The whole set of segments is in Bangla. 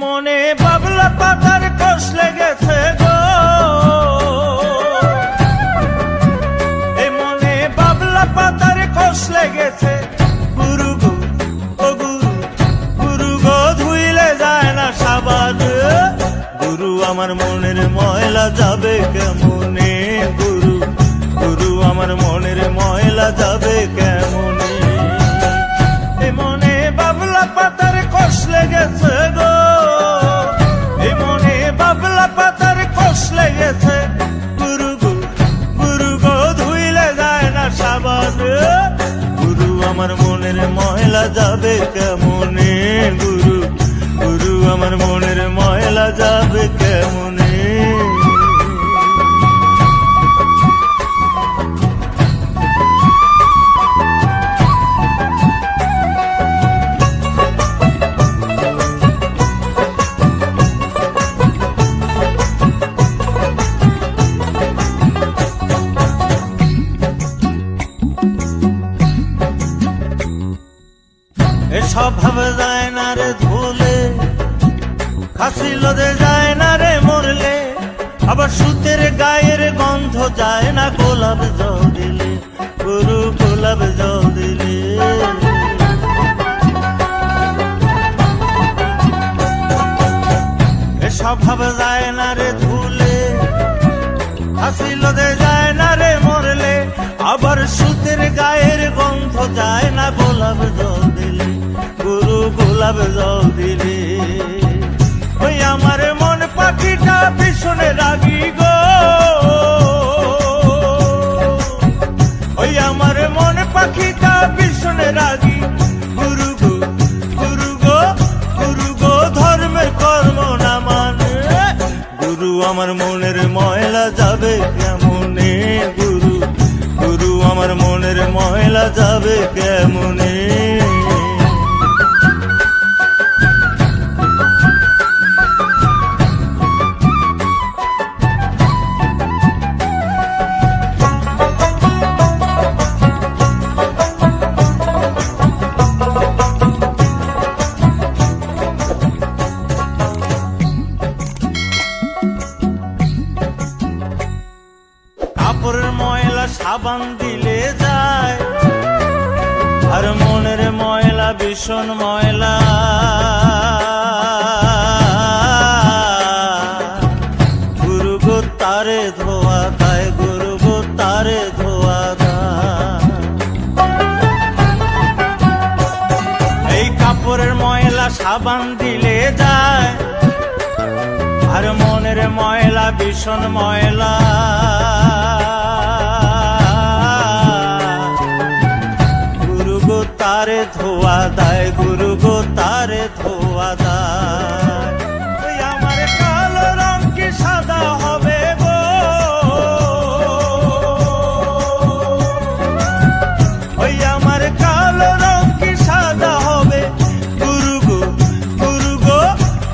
মনে বাবলা পাতার কষ লেগেছে গো। আমার মনের ময়লা যাবে কেমনে? গুরু গুরু, আমার মনের ময়লা যাবে কেমন? ময়লা যাবে কেমনে গুরু? গুরু আমার মনের ময়লা যাবে কেমনে? এসব ভাবে যায় না রে ধুলে। খাসি লোদে যায় না রে মরলে। আবার সুতের গায়ের গন্ধ যায় না গোলাপ জল। গুরু গোলাপ জল। দিলে এসব যায় না রে ধুলে। হাসি লোদে যায় না রে মরলে। আবার সুতের গায়ের গন্ধ যায় না গোলাপ জল। গোলাপ জল দিলে। ওই আমার মন পাখিটা ভীষণে রাগি গো। ওই আমার মন পাখিটা ভীষণে রাগি। গুরু গুরু গো গুরু গো কর্ম না মানে। গুরু, আমার মনের ময়লা যাবে কেমনে গুরু? গুরু, আমার মনের ময়লা যাবে কেমনে? সাবান দিলে যায়। আর মনের ময়লা, ভীষণ ময়লা। তারে ধোয়া তারে ধোয়া এই কাপড়ের ময়লা সাবান দিলে যায়। আর মনের ময়লা, ভীষণ ময়লা। তারে ধোয়া দায়, গুরু গো, তারে ধোয়া দায়। ওই আমার কালো রং কি সাদা হবে গো? ওই আমার কালো রং কি সাদা হবে? গুরু গো গুরু গো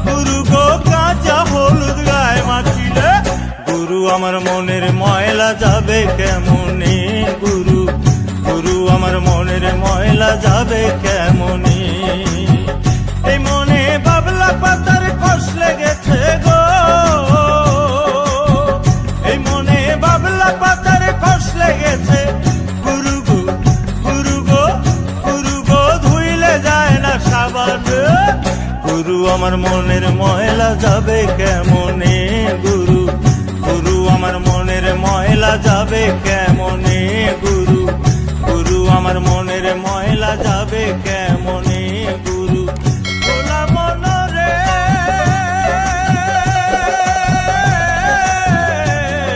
গুরু গো, কাঁচা হলুদ গায়ে মাখিলে। গুরু, আমার মনের ময়লা যাবে কেমনে? গুরু ময়লা যাবে কেমনে? এই মনে বাবলা পাতার কষ লেগেছে গো। এই মনে বাবলা পাতার কষ লেগেছে। যায় না সাবান। গুরু, আমার মনের ময়লা যাবে কেমনে? কেমন